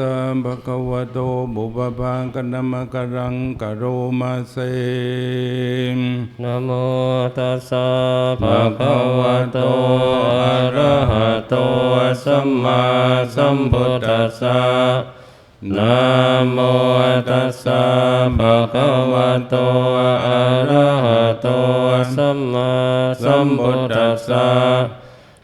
สัมภะคะวะโตบุปภังกนัมมะกรังกะโรมาเซนะโมตัสสะภะคะวะโตอะระหะโตสัมมาสัมพุทธัสสะนะโมตัสสะภะคะวะโตอะระหะโตสัมมาสัมพุทธัสสะ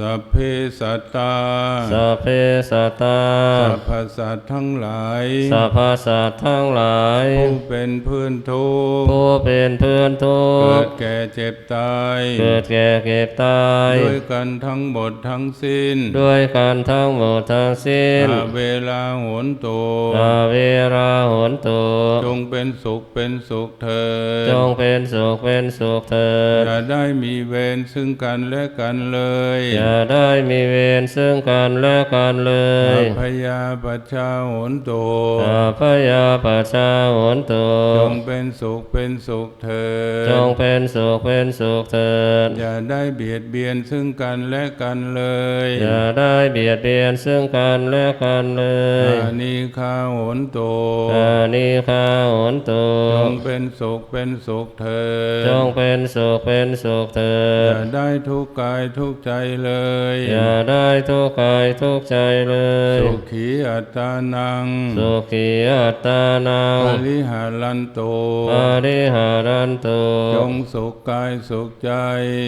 สัพเพสัตตา สัพเพสัตตา สัพพสัตว์ทั้งหลาย สัพพสัตว์ทั้งหลาย ผู้เป็นเพื่อนทุกข์ผู้เป็นเพื่อนทุเกิกดข์แก่เจ็บตาย เกิดแก่เก็บตาย ด้วยกันทั้งหมดทั้งสิ้น ด้วยกันทั้งหมดทั้งสิ้นอาเวลาโหนโตอาเวราหนตุจงเป็นสุขเป็นสุขเถิด จงเป็นสุขเป็นสุขเถิดอย่าได้มีเวรซึ่งกันและกันเลยอย่าได้มีเวรซึ่งกันและกันเลยพยาปัชชาโหนโตอาพยาปัชชาหนตุจงเป็นสุขเป็นสุขเถิดจงเป็นสุขเป็นสุขเถิดอย่าได้เบียดเบียนซึ่งกันและกันเลยอย่าได้เบียดเบียนซึ่งกันและกันเลยอานิคาโหนโตอานิคาโหนตุจงเป็นสุขเป็นสุขเถิดจงเป็นสุขเป็นสุขเถิอดย่าได้ทุกข์กายทุกข์ใจเลยอย่าได้ทุกข์กายทุกข์ใจเลย สุขีอัตตานัง สุขีอัตตานังปริหารันโตปาริหารันตุจงสุขกายสุขใจ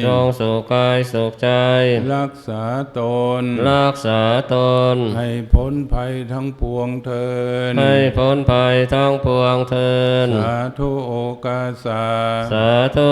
จงสุขกายสุขใจ รักษาตน รักษาตน ให้พ้นภัยทั้งปวงเทิน ให้พ้นภัยทั้งปวงเทิน สาธุโอกาสา สาธุ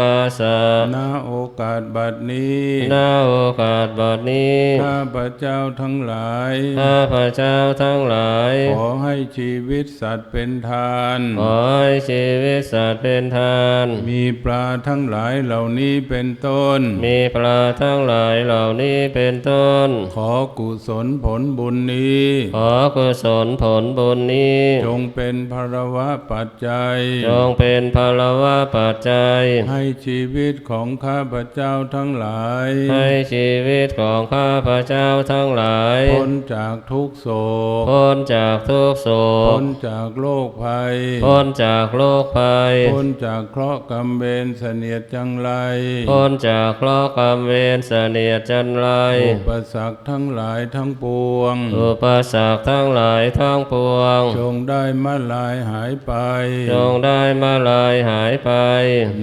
กาสะณโอกาสบัดนี้นาโอกาสบัดนี้ ข้าพระเจ้าทั้งหลาย ข้าพระเจ้าทั้งหลาย ขอให้ชีวิตสัตว์เป็นทาน ขอให้ชีวิตสัตว์เป็นทาน มีปลาทั้งหลายเหล่านี้เป็นต้น มีปลาทั้งหลายเหล่านี้เป็นต้น ขอกุศลผลบุญนี้ ขอกุศลผลบุญนี้ จงเป็นภารวะปัจจัย จงเป็นภารวะปัจจัย ให้ชีวิตของข้าพระเจ้าทั้งหลาย ให้ชีวิตของข้าพระเจ้าทั้งหลาย พ้นจากทุกโศก พ้นจากทุกโศพ้กนจากโรคภัย พ้นจากโรคภัย พ้นจากเคราะห์กรรมเวรเสนียดจังไร พ้นจากเคราะห์กรรมเวรเสนียดจันไร อุปสรรคทั้งหลายทั้งปวง อุปสรรคทั้งหลายทั้งปวง จงได้มาลายหายไป จงได้มาลายหายไป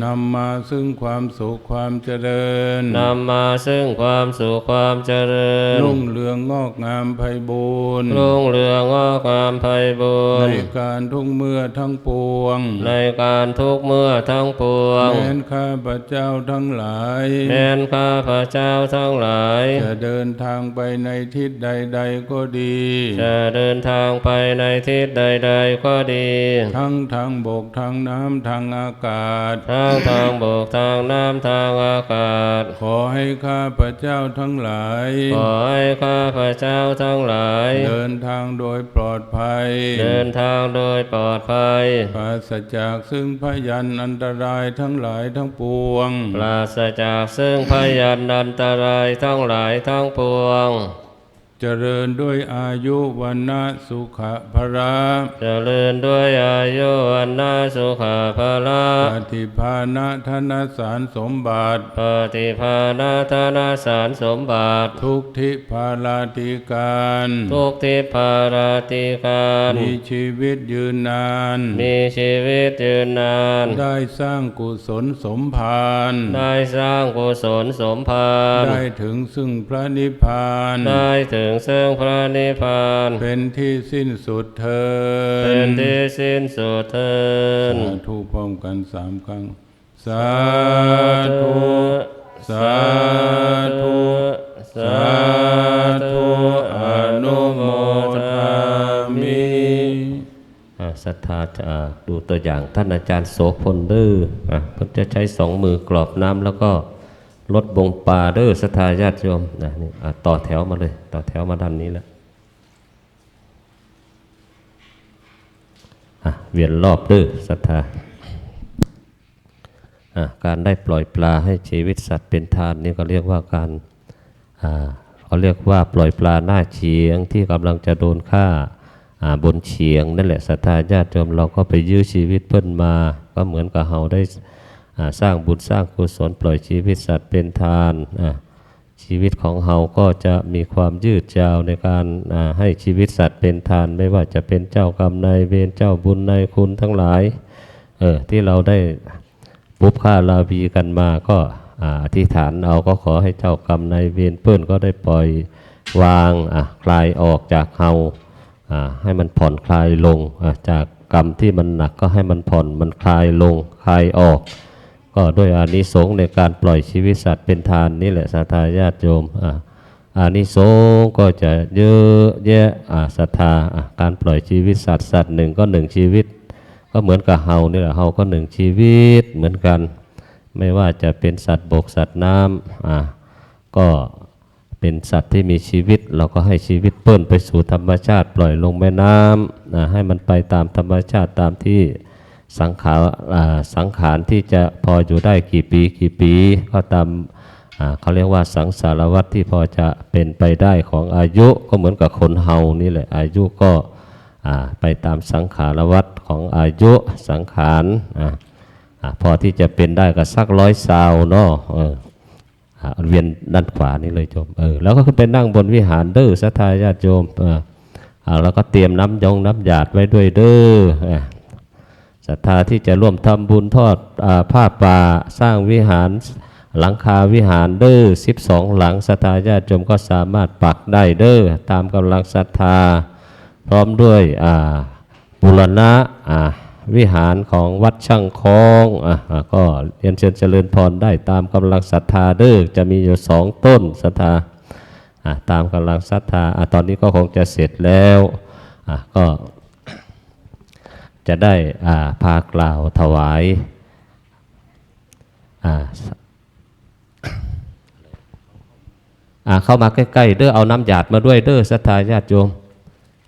นำมาซึ่งความสุขความเจริญ นำมาซึ่งความสุขความเจริญรุ่งเรืองงอกงามไพบูรณ์รุ่งเรืองงอกงามไพบูในรณ์การทุกเมื่อทั้งปวง ในการทุกเมื่อทั้งปวงแม้นข้าพระเจ้าทั้งหลายแม้นข้าพระเจ้าทั้งหลาย จะเดินทางไปในทิศใด ๆ ก็ดี จะเดินทางไปในทิศใด ๆ ก็ดี ทั้งทางบกทางน้ำทางอากาศ ทั้งทางบกทางน้ำทางอากาศ ขอให้ข้าพระเจ้าทั้งหลาย ขอให้ข้าพระเจ้าทั้งหลาย เดินทางโดยปลอดภัย เดินทางโดยปลอดภัย ปราศจากซึ่งพยันอันตรายทั้งหลายทั้งปวง ปราศจากซึ่งพยันอันตรายทั้งหลายทั้งปวงเจริญด้วยอายุวันนะสุขะพระเจริญด้วยอายุวันนาสุขาภาละปฏิภาณธนสารสมบัติปฏิภาณธนาสารสมบัติ ทุกทิพาลาติการทุกทิพาราติการมีชีวิตยืนนาน มีชีวิตยืนนาน ได้สร้างกุศลสมภารได้สร้างกุศลสมภารได้ถึงซึ่งพระนิพพานได้ถึงซึ่งพระนิพพาน เป็นที่สิ้นสุดเทินเป็นที่สิ้นสุดเทินสาธุพร้อมกันสามครั้ง สาธุ สาธุ สาธุอนุโมทามิอ่าศรัทธาจะอ่าดูตัวอย่างท่านอาจารย์โสพลเด้ออะเพิ่นจะใช้สองมือกรอบน้ำแล้วก็ ลดบงปลาเด้อศรัทาญาติโยมนะนี่ต่อแถวมาเลย ต่อแถวมาด้านนี้แล้วอะเวียนรอบเด้อศรัทธาการได้ปล่อยปลาให้ชีวิตสัตว์เป็นทานนี่ก็เรียกว่าการอ่าเขาเรียกว่าปล่อยปลาหน้าเฉียงที่กำลังจะโดนฆ่าอ่าบนเฉียงนั่นแหละศรัทธาญาติโยมเราก็ไปยื้อชีวิตเพิ่นมา ก็เหมือนกับเราได้ สร้างบุญสร้างกุศลปล่อยชีวิตสัตว์เป็นทานชีวิตของเราก็จะมีความยืดยาวในการให้ชีวิตสัตว์เป็นทาน ไม่ว่าจะเป็นเจ้ากรรมนายเวรเจ้าบุญนายคุณทั้งหลายเออที่เราได้ปุบค่าลาวีกันมาก็อธิษฐานเอาก็ขอให้เจ้ากรรมนายเวรเพื่อนก็ได้ปล่อยวางคลายออกจากเฮาให้มันผ่อนคลายลงจากกรรมที่มันหนักก็ให้มันผ่อนมันคลายลงคลายออก ก็ด้วยอานิสงส์ในการปล่อยชีวิตสัตว์เป็นทานนี่แหละศรัทธาญาติโยมอ่าอานิสงส์ก็จะเยอะแยะศรัทธาการปล่อยชีวิตสัตว์สัตว์หนึ่งก็หนึ่งชีวิต ก็เหมือนกับเฮานี่แหละเฮาก็หนึ่งชีวิตเหมือนกัน ไม่ว่าจะเป็นสัตว์บกสัตว์น้ำอ่าก็เป็นสัตว์ที่มีชีวิต เราก็ให้ชีวิตเปิ้นไปสู่ธรรมชาติ ปล่อยลงแม่น้ำอ่าให้มันไปตามธรรมชาติตามที่ สังขารสังขารที่จะพออยู่ได้กี่ปีกี่ปี ก็ตามเขาเรียกว่าสังสารวัตรที่พอจะเป็นไปได้ของอายุก็เหมือนกับคนเฮานี่แหละอายุก็ไปตามสังขารวัตรของอายุสังขารพอที่จะเป็นได้ก็สักร้อยซาวเนาะเอออ่าเวียนด้านขวานี่เลยโยมเออแล้วก็ขึ้นไปนั่งบนวิหารเด้อสัทธาญาติโยมเออแล้วก็เตรียมน้ำยงน้ำหยาดไว้ด้วยเด้อ ศรัทธาที่จะร่วมทำบุญทอดอผ้าป่าสร้างวิหารหลังคาวิหารเด้อสิบสองหลังศรัทธาญาติโยมก็สามารถปักได้เด้อตามกำลังศรัทธา พร้อมด้วยบุรณะวิหารของวัดช่างคองอก็เรียนเชิญเจริญพรได้ตามกำลังศรัทธาเด้อจะมีอยู่สองต้นศรัทธาตามกำลังศรัทธาอตอนนี้ก็คงจะเสร็จแล้วก็ จะได้อ่าพากล่าวถวายอ่าอ่าเข้ามาใกล้ๆเด้อเอาน้ำหยาดมาด้วยเด้อศรัทธาญาติโยม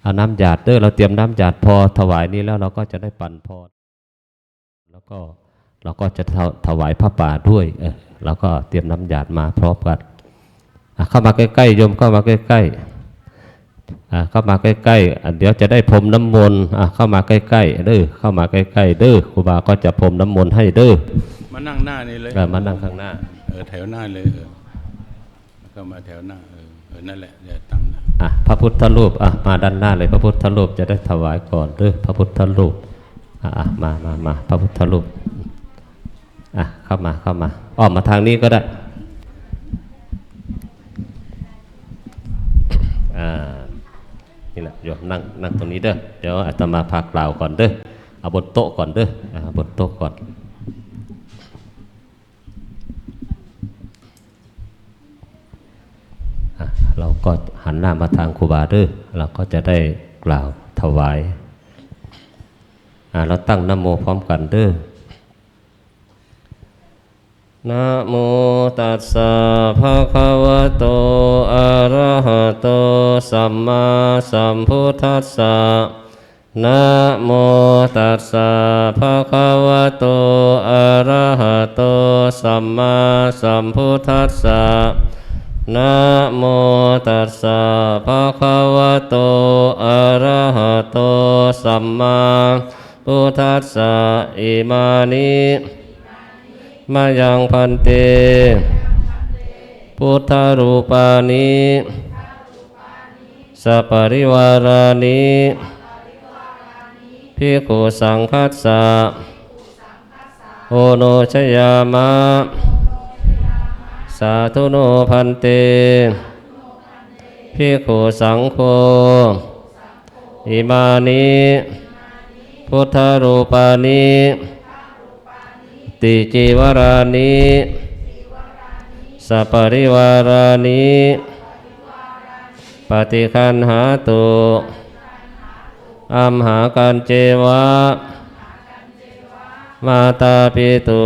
เอาน้ำหยาดเด้อเราเตรียมน้ำหยาดพอถวายนี้แล้วเราก็จะได้ปั่นพรแล้วก็เราก็จะถถวายพระป่าด้วยเออเราก็เตรียมน้ำหยาดมาพร้อมกันเข้ามาใกล้ๆโยมเข้ามาใกล้ๆ เข้ามาใกล้ๆอะเดี๋ยวจะได้พรมน้ำมนต์อะเข้ามาใกล้ๆเด้อเข้ามาใกล้ๆเด้อครูบาก็จะพรมน้ำมนต์ให้เด้อมานั่งหน้านี่เลยเออมานั่งข้างหน้าเออแถวหน้าเลยเออแล้วก็มาแถวหน้าเออเออนั่นแหละอย่าตั้งนะอะพระพุทธรูปอะมาด้านหน้าเลยพระพุทธรูปจะได้ถวายก่อนเด้อพระพุทธรูปอะอะมามามาพระพุทธรูปอะเข้ามาเข้ามาอ้อมมาทางนี้ก็ได้อ่า นี่แหละโยมนั่งนั่งตรงนี้เด้อเดี๋ยวอาตมาพากล่าวก่อนเด้อเอาบนโต๊ะก่อนเด้ออ่าบนโต๊ะก่อนเราก็หันหน้ามาทางครูบาเด้อเราก็จะได้กล่าวถวายเราตั้งนะโมพร้อมกันเด้อ นะโมตัสสะภะคะวะโต อะระหะโต สัมมาสัมพุทธัสสะนะโมตัสสะภะคะวะโต อะระหะโต สัมมาสัมพุทธัสสะนะโมตัสสะภะคะวะโต อะระหะโต สัมมาพุทธัสสะอิมานิ มายังพันเต พุทธรูปานิสัปริวารานิภิกุสังคัสสะโอโนชยามะ สาธุโนพันเตภิกุสังโฆอิมานิพุทธรูปานิ ติจิวรานิสัปริวารานิปฏิคันหาตุอัมหากันเจวะ มาตาปิตุ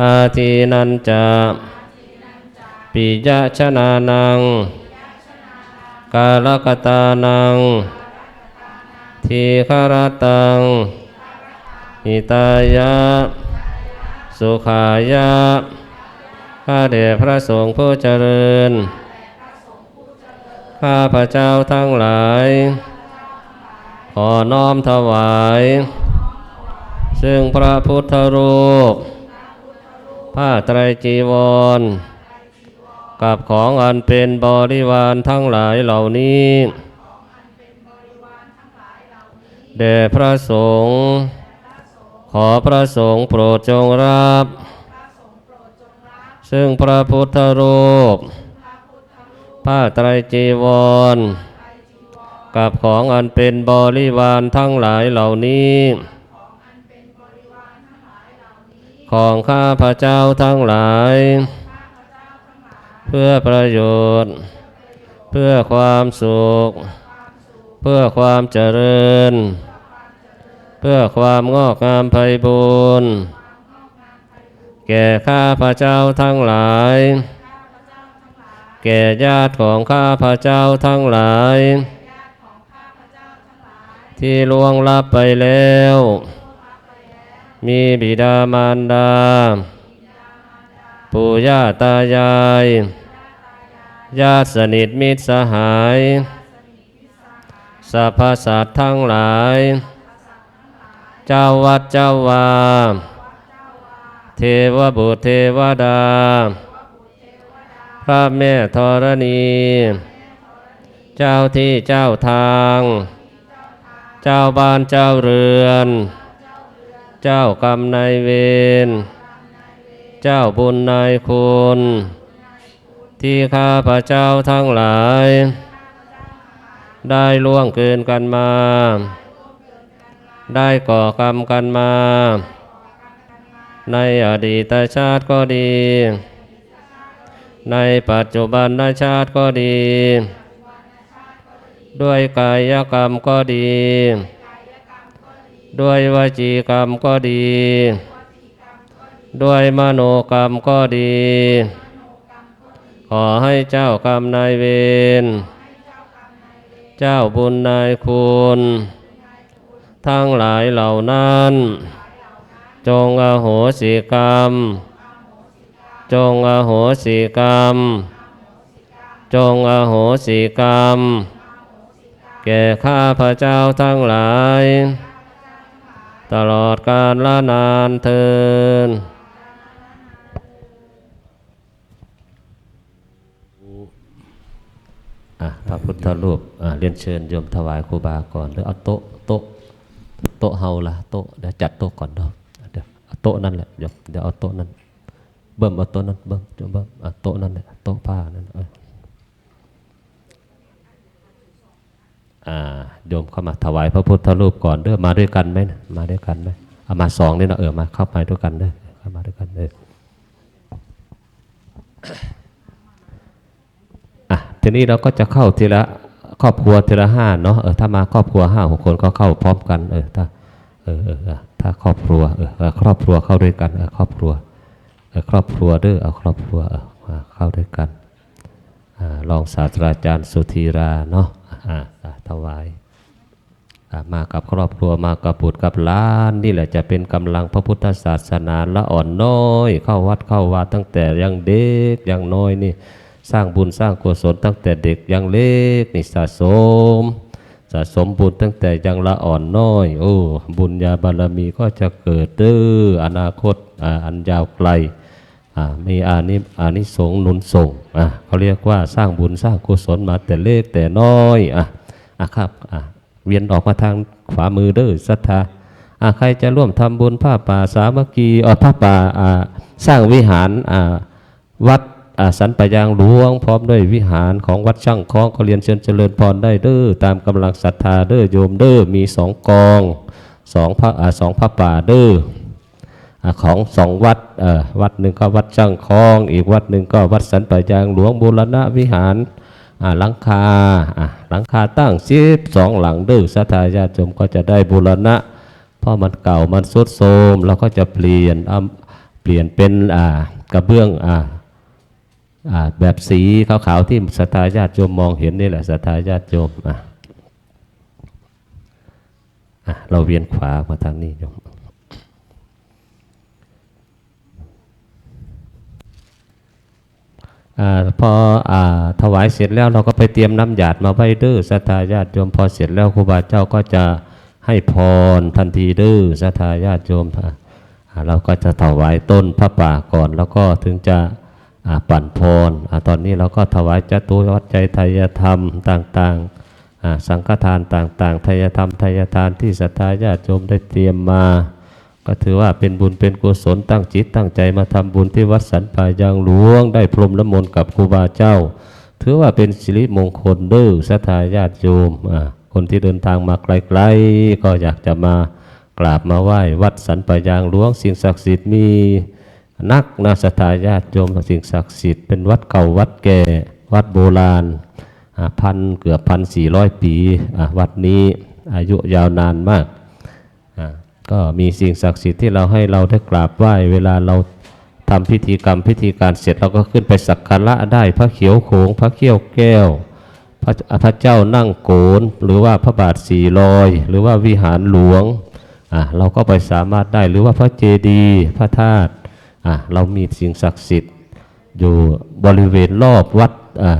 อาทีนันจะปิยะชนานัง กาลกตานัง ทีฆรตัง หิตายะ สุขายะข้าเดชพระสงฆ์ผู้เจริญ ข้าพระเจ้าทั้งหลาย ขอน้อมถวาย ซึ่งพระพุทธรูป ผ้าไตรจีวร กับของอันเป็นบริวารทั้งหลายเหล่านี้ แด่พระสงฆ์ อพระสงฆ์โปรดจงรับ ซึ่งพระพุทธรูปผ้าไตรจีวร กับของอันเป็นบริวารทั้งหลายเหล่านี้ ของข้าพระเจ้าทั้งหลาย เพื่อประโยชน์ เพื่อความสุข เพื่อความเจริญ เพื่อความงอกงามไพบูรณ์แก่ข้าพระเจ้าทั้งหลาย แก่ญาติของข้าพระเจ้าทั้งหลาย ที่ล่วงลับไปแล้ว มีบิดามารดา ปู่ย่าตายาย ญาติสนิทมิตรสหายสรรพสัตว์ทั้งหลาย เจ้าวัดเจ้าวา เทวบุตรเทวดา พระแม่ธรณี เจ้าที่เจ้าทาง เจ้าบ้านเจ้าเรือน เจ้ากรรมนายเวร เจ้าบุญนายคุณ ที่ข้าพระเจ้าทั้งหลาย ได้ล่วงเกินกันมา ได้ก่อกรรมกันมา ในอดีตชาติก็ดี ในปัจจุบันชาติก็ดี ด้วยกายกรรมก็ดี ด้วยวจีกรรมก็ดี ด้วยมโนกรรมก็ดี ขอให้เจ้ากรรมนายเวร เจ้าบุญนายคุณ ทั้งหลายเหล่านั้น จงอโหสิกรรม จงอโหสิกรรม จงอโหสิกรรม แก่ข้าพระเจ้าทั้งหลาย ตลอดกาลละนานเทินอะพระพุทธรูปอะเรียนเชิญโยมถวายครูบาก่อนหรือเอาโต๊ะ โต๊ะเฮาละโต๊ะเดี๋ยวจัดโต๊ะก่อนเนาะเดี๋ยวโต๊ะนั่นแหละโยมเดี๋ยวเอาโต๊ะนั้นเบิ่มเอาโต๊ะนั้นเบิ่มโยมเบิ่มเอาโต๊ะนั่นแหละโต๊ะผ้านั่นเอออ่าโยมเข้ามาถวายพระพุทธรูปก่อนเด้อมาด้วยกันไหมนะมาด้วยกันไหมเอามาสองนี่เนาะเออมาเข้ามาด้วยกันเด้อเข้ามาด้วยกันเด้ออะทีนี้เราก็จะเข้าทีละ ครอบครัวทีละห้าเนาะเออถ้ามาครอบครัวห้าหกคนก็เข้าพร้อมกัน เออถ้าเออเออถ้าครอบครัวเออครอบครัวเข้าด้วยกันเออครอบครัวเออครอบครัวเด้อเอาครอบครัวเออมาเข้าด้วยกันอ่ารองศาสตราจารย์สุธีราเนาะอ่าถวายมากับครอบครัวมากับบุตรกับล้าน นี่แหละจะเป็นกำลังพระพุทธศาสนาละอ่อนน้อย เข้าวัดเข้าวาตั้งแต่ยังเด็กยังน้อยนี่ สร้างบุญสร้างกุศลตั้งแต่เด็กยังเล็กนี่สะสม สะสมบุญตั้งแต่ยังละอ่อนน้อย โอ้บุญญาบารมีก็จะเกิดเด้ออนาคตออันยาวไกลมีอานิอานิสงส์หนุนส่งเขาเรียกว่าสร้างบุญสร้างกุศลมาแต่เล็กแต่น้อยอะอะครับอะเวียนออกมาทางขวามือเด้อศรัทธาอะใครจะร่วมทำบุญผ้าป่าสามัคคีเออผ้าป่าอ่าสร้างวิหารอ่าวัด สันปยางหลวงพร้อมด้วยวิหารของวัดช่างคล้องก็เรียนเชิญเจริญพรได้เด้อตามกำลังศรัทธาเด้อโยมเด้อมีสองกองสองพระสองพระป่าเด้อของสองวัดวัดหนึ่งก็วัดช่างคล้อง อีกวัดหนึ่งก็วัดสันปะยางหลวงบูรณะวิหารหลังคาหลังคาตั้งสิบสองหลังเด้อศรัทธาญาติโยมก็จะได้บูรณะเพราะมันเก่ามันสุดโทรมเราก็จะเปลี่ยนเปลี่ยนเป็นกระเบื้องอ แบบสีขาวๆที่ศรัทธาญาติโยมมองเห็นนี่แหละศรัทธาญาติโยมอะเราเวียนขวามาทางนี้โยมอพออถวายเสร็จแล้วเราก็ไปเตรียมน้ำหยาดมาไว้ดื้อสัตยาติโยมพอเสร็จแล้วครูบาเจ้าก็จะให้พรทันทีดื้อสัตยาติโยมเราก็จะถวายต้นพระป่าก่อน แล้วก็ถึงจะ ปั่นพรอตอนนี้เราก็ถวายจตุวัจใจไทยธรรมต่างๆ สังฆทานต่างๆ ไทยธรรมไทยทานที่สัทธาญาติโยมได้เตรียมมา ก็ถือว่าเป็นบุญเป็นกุศลตั้งจิตตั้งใจมาทำบุญที่วัดสันป่ายางหลวง ได้พรมน้ำมนกับครูบาเจ้า ถือว่าเป็นสิริมงคลเด้อศรัทธาญาติโยม คนที่เดินทางมาไกลๆ ก็อยากจะมากราบมาไหว้วัดสันป่ายางหลวงสิ่งศักดิ์สิทธิ์มี นักนาศรัทธาญาติโยมสิ่งศักดิ์สิทธิ์เป็นวัดเก่าวัดแก่วัดโบราณพันเกือบพันสี่ร้อยปีวัดนี้อายุยาวนานมาก ก็มีสิ่งศักดิ์สิทธิ์ที่เราให้เราได้กราบไหว้เวลาเราทำพิธีกรรมพิธีการเสร็จเราก็ขึ้นไปสักการะได้พระเขียวโขงพระเขี้ยวแก้วพระพระเจ้านั่งโกนหรือว่าพระบาทสี่ลอยหรือว่าวิหารหลวงเราก็ไปสามารถได้หรือว่าพระเจดีย์พระธาตุ เรามีสิ่งศักดิ์สิทธิ์ อยู่บริเวณรอบวัดอ่า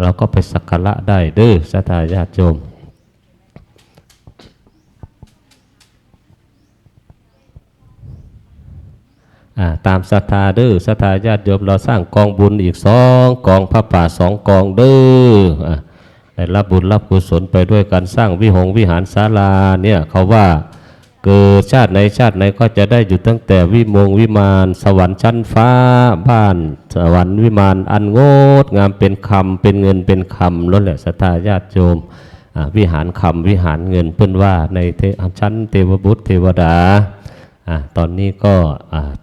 เราก็ไปสักการะได้เด้อสัทธาญาติโยมอ่าตามศรัทธาเด้อศรัทธาญาติโยมเราสร้างกองบุญอีกสองกองพระป่าสองกองเด้ออ่าได้รับบุญรับกุศลไปด้วยการสร้างวิหงวิหารศาลาเนี่ยเขาว่า เกิดชาติในชาติไหนก็จะได้อยู่ตั้งแต่วิมงวิมาน สวรรค์ชั้นฟ้าบ้าน สวรรค์วิมานอันงดงามเป็นคำเป็นเงินเป็นคำนั่นแหละศรัทธาญาติโยมวิหารคำวิหารเงินเพิ่อนว่าในเทชั้นเทวบุตรเทวดาอตอนนี้ก็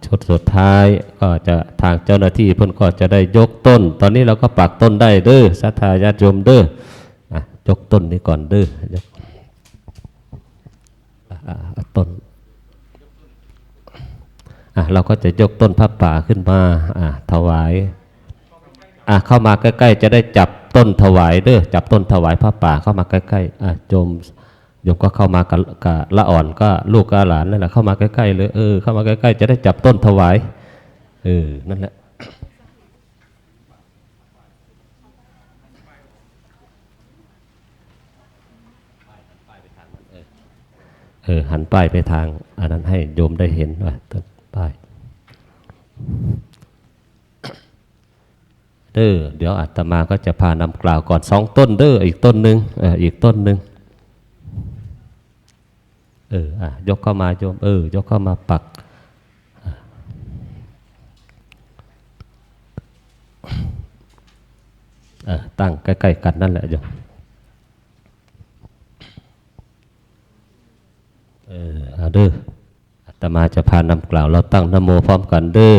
ชุดสุดท้ายก็จะทางเจ้าหน้าที่เพิ่อนก็จะได้ยกต้น ตอนนี้เราก็ปักต้นได้เด้อศรัทธาญาติโยมเด้อยกต้นนี้ก่อนเด้อยก ต้นเราก็จะยกต้นพระป่าขึ้นมาถวายเข้ามาใกล้ๆ จะได้จับต้นถวายเด้อจับต้นถวายพระป่าเข้ามาใกล้ๆโยมโยมก็เข้ามากับกับละอ่อนก็ลูกกับหลานนั่นแหละเข้ามาใกล้ๆเลยเออเข้ามาใกล้ๆจะได้จับต้นถวายเออนั่นแหละ เออหันป้ายไปทางอันนั้นให้โยมได้เห็นว่าต้นป้ายเด้อเดี๋ยวอาตมาก็จะพานำกล่าวก่อนสองต้นเด้ออีกต้นหนึ่งอออีกต้นหนึ่งเอออะยกเข้ามาโยมเออ ยกเข้ามาปักเออตั้งใกล้ ๆ กันนั่นแหละโยม เออ เอาเด้ออาตมาจะพานำกล่าวเราตั้งนโมพร้อมกันเด้อ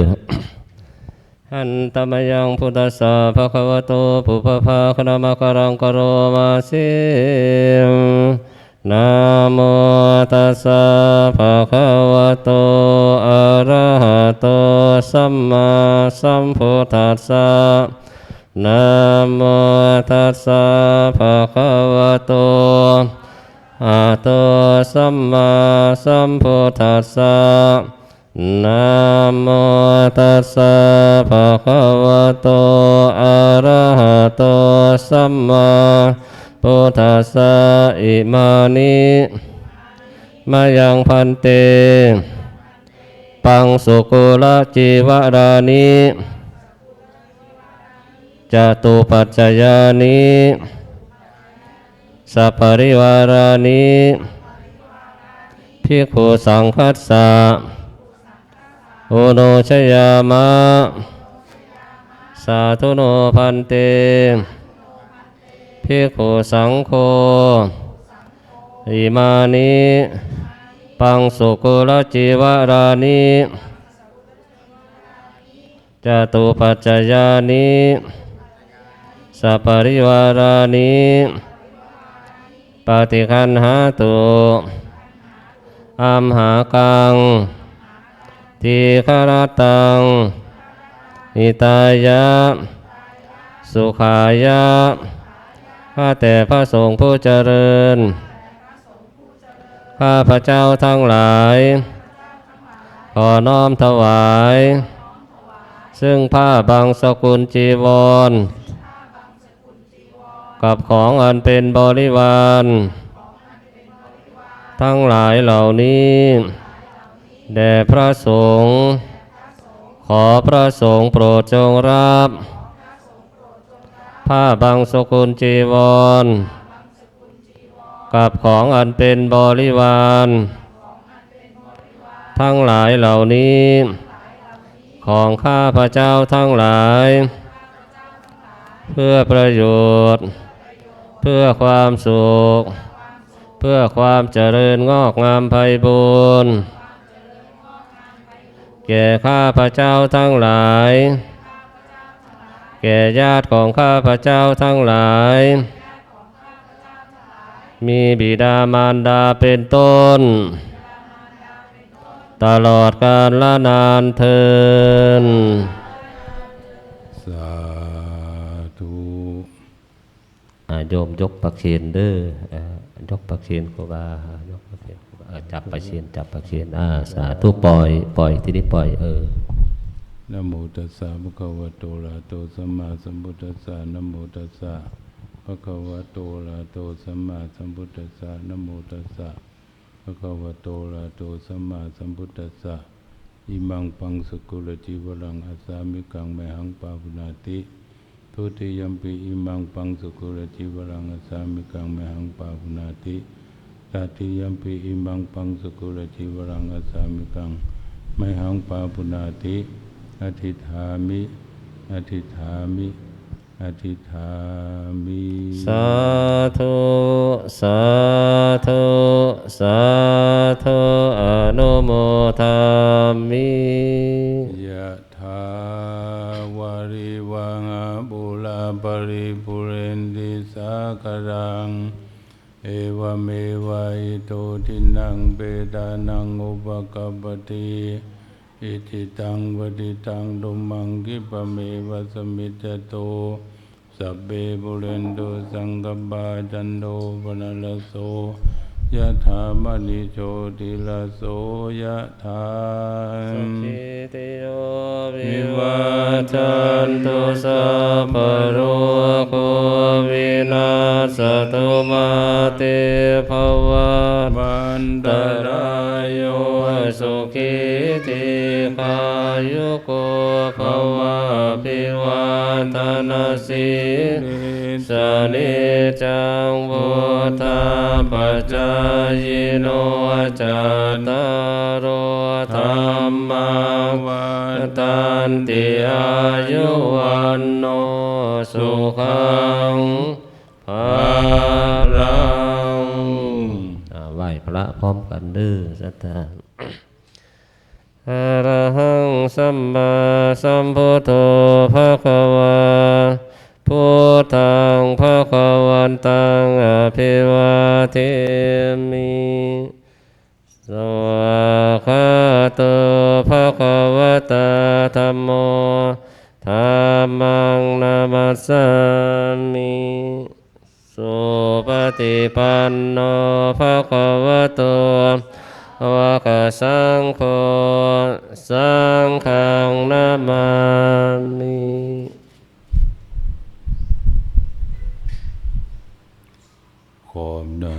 หันตมยังพุทธสสะภะคะวะโตปุพพะคะนะมะกรังกโรมาสิมนะโมตัสสะภะคะวะโตอะระหะโตสัมมาสัมพุทธัสสะนะโมตัสสะภะคะวะโต อะโตสัมมาสัมพุทธัสสะนะโมตัสสะภะคะวะโตอะระหะโตสัมมาพุทธัสสะอิมานิมายังพันเต ปังสุกุลจีวรานิจตุปัจจยานิ สัพปริวารานิภิกขุสังคัสสะโอโนชยามะ สาธุโนพันเตภิกขุสังโฆอิมานิปังสุกุลจิวารานิจตุปัจจยานิสัพปริวารานิ ฏิคันหาตุอัมหากังทีฆรตังอิตายะ สุขายะข้าแต่พระสงฆ์ผู้เจริญ ข้าพระเจ้าทั้งหลาย ขอน้อมถวาย ซึ่งผ้าบางสกุลจีวร กับของอันเป็นบริวาร ทั้งหลายเหล่านี้แด่พระสงฆ์ขอพระสงฆ์โปรดจงรับ ผ้าบางสกุลจีวร กับของอันเป็นบริวาร ทั้งหลายเหล่านี้ ของข้าพระเจ้าทั้งหลาย เพื่อประโยชน์ เพื่อความสุข เพื่อความเจริญงอกงามไพบูรณ์แก่ข้าพระเจ้าทั้งหลาย แก่ญาติของข้าพระเจ้าทั้งหลาย มีบิดามารดาเป็นต้น ตลอดกาลละนานเทิน สาธุ อ่า โยมยกประเคนเด้อยกประเคนครูบายกประเคนคบาเออจับประเคนจับประเคนอ่าสาธุปล่อยปล่อยที่นี่ปล่อยเออนะโมตัสสะภะคะวะโตอะระหะโตสัมมาสัมพุทธัสสะนะโมตัสสะภะคะวะโตอะระหะโตสัมมาสัมพุทธัสสะนะโมตัสสะภะคะวะโตอะระหะโตสัมมาสัมพุทธัสสะอิมังปังสกุลจีวรังอัสสามิกังเมหังปาปุนาติ ทุติยัมปิอิมังปังสกุลจีวรังอัสสามิกังเมหังปาปุนาติตติยัมปิอิมังปังสกุลจีวรังอัสสามิกังเมหังปาปุนาติอธิษฐามิ อธิษฐามิอธิษฐามิสาธุสาธุสาธุอนุโมทามิยะถาวา ริวังบุลาปริปุเรนติสากรัง เอวเมวะอิโตทินังเปตานังอุปกปปติอิทิตังวดิตังดุมังกิปเมวะสมิจโตสัพเพบุเรนโตสังกปาจันโดปนลโส ยะถามณิโชติลโสยะถาสุขิติโยวิวัจจันตุสัพพะโรโควินาศตุมาเตภวัตบันตตรารายโยสุขิติขายุโกภวะปิวันตนาสิ สนิจังวุธาปัจจายโนจัตตารโอธรรมาวันตันติอายุวันโนสุขังภาลังไหวพระพร้อมกันเด้อสัทธาอรหังสัมมาสัมพุทโธ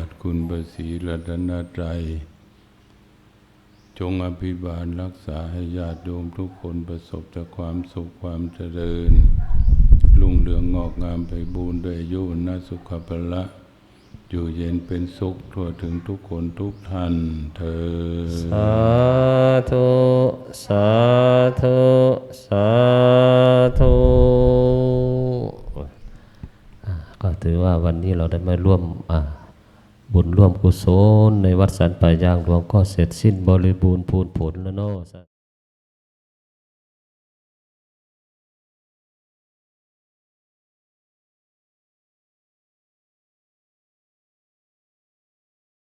ออำนาจคุณประสีรัตนตรัยจงอภิบาลรักษาให้ญาติโยมทุกคนประสบแต่ความสุขความเจริญ รุ่งเรืองงอกงามไปบูรณ์ด้วยอายุนาสุขภละอยู่เย็นเป็นสุขทั่วถึงทุกคนทุกท่านเธอสาธุ สาธุ สาธุก็ถือว่าวันนี้เราได้มาร่วมอ่า บุญร่วมกุศลในวัดสันป่ายางหลวงก็เสร็จสิ้นบริบูรณ์พูนผลแล้วเนาะ